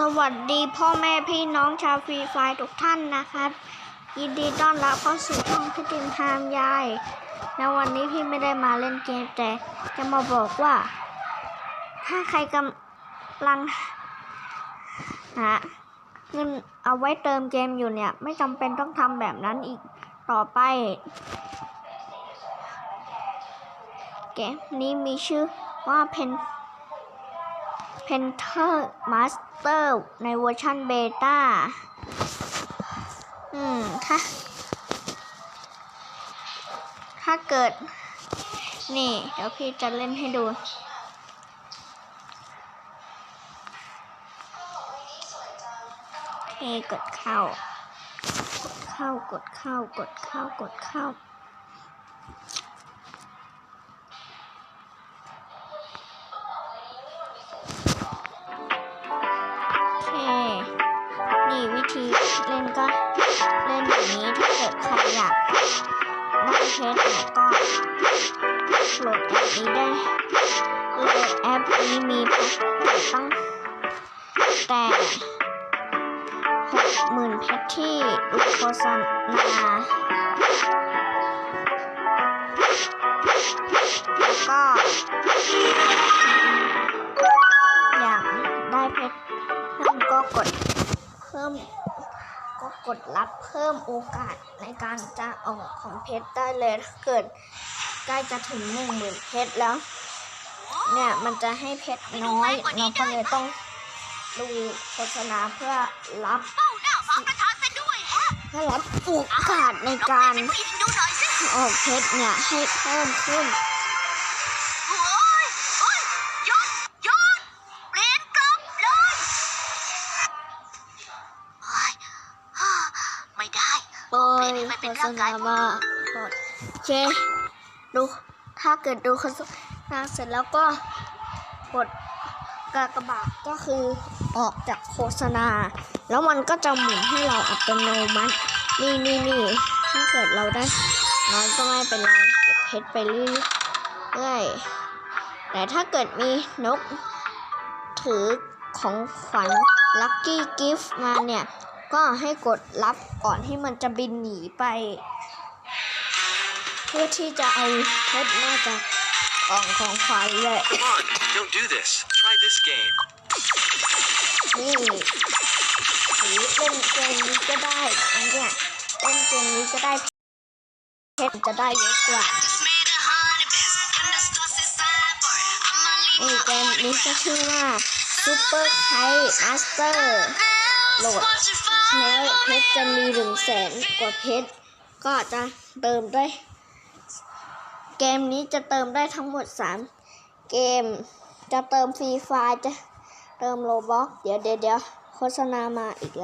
สวัสดีพ่อแม่พี่น้องชาวฟรีไฟร์ทุกท่านนะครับ ยินดีต้อนรับเข้าสู่ช่องพี่ติมทามยายในวันนี้พี่ไม่ได้มาเล่นเกมแต่จะมาบอกว่า ถ้าใครกำลังหาเงินเอาไว้เติมเกมอยู่เนี่ย ไม่จำเป็นต้องทำแบบนั้นอีกต่อไป เกมนี้มีชื่อว่าเพน Penter Master ในเวอร์ชันเบต้า อืม ถ้า ถ้าเกิด นี่ เดี๋ยวพี่จะเล่นให้ดูโอเกดเข้า กดเข้า กดเข้า กดเข้า กดเข้า เค นี่วิธีเล่นก็เล่นแบบนี้ถ้าเกิดใครอยากได้เพชรเนี่ยก็โหลดแอปนี้ได้เลยแอปนี้มีเพชรตั้งแต่หกหมื่นเพชรที่ดูโฆษณาแล้วก็ ก็กดเพิ่มก็กดรับเพิ่มโอกาสในการจะออกของเพชรได้เลยถ้าเกิดใกล้จะถึงหนึ่งหมื่นเพชรแล้ว เนี่ยมันจะให้เพชรน้อยเราก็เลยต้องดูโฆษณาเพื่อรับเป้าหน้าฝาประธานซะด้วยฮะเพื่อรับโอกาสในการเป็นผู้หญิงดูหน่อยสิออกเพชรเนี่ยให้เพิ่มขึ้น โอ้ยโฆษณามาโอเคดูถ้าเกิดดูโฆษณาเสร็จแล้วก็กดกากบาทก็คือออกจากโฆษณา แล้วมันก็จะหมุนให้เราอัตโนมัตินี่นี่นี่ถ้าเกิดเราได้น้อยก็ไม่เป็นไรเก็บเพชรไปเรื่อยๆแต่ถ้าเกิดมีนกถือของขวัญลัคกี้กิฟต์มาเนี่ย ก็ให้กดรับก่อนที่มันจะบินหนีไป เพื่อที่จะเอาเพชรมาจากกล่องของขวัญเลย Come on, don't do this. Try this game. นี่หรือเล่นเกมนี้ก็ได้อันเนี้ยเล่นเกมนี้ก็ได้เพชรจะได้เยอะกว่านี่เกมนี้ก็ชื่อว่า Super Kite Master โหลดแล้วเพชรจะมีถึงแสนกว่าเพชรก็จะเติมได้ เกมนี้จะเติมได้ทั้งหมด 3 เกม จะเติมฟรีไฟจะเติมโลบ็อกเดี๋ยวเดี๋ยวเดี๋ยวโฆษณามาอีกแล้ว